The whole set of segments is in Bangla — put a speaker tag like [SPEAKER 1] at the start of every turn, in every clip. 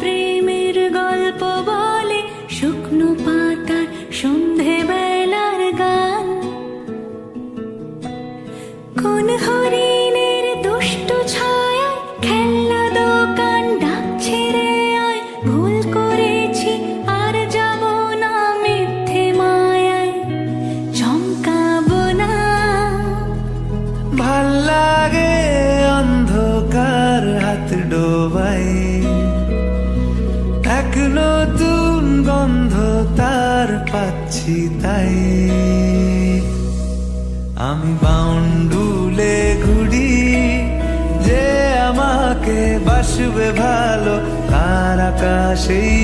[SPEAKER 1] প্রেমের গল্প বলে শুকনো পা নতুন গন্ধ তার পাচ্ছি তাই। আমি বাউন্ডুলে ঘুরি যে আমাকে বাসবে ভালো তার আকাশেই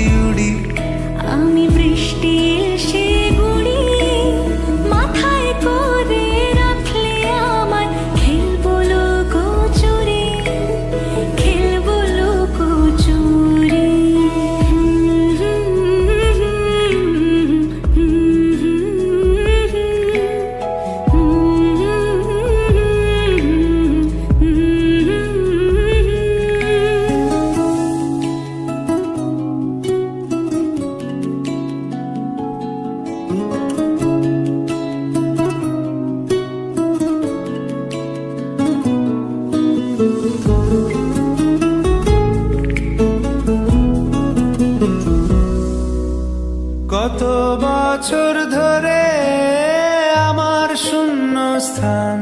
[SPEAKER 1] কত বছর ধরে আমার শূন্য স্থান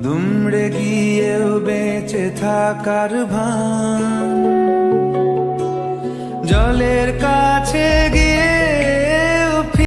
[SPEAKER 1] দুমড়ে গিয়েও বেঁচে থাকার ভান। জলের কাছে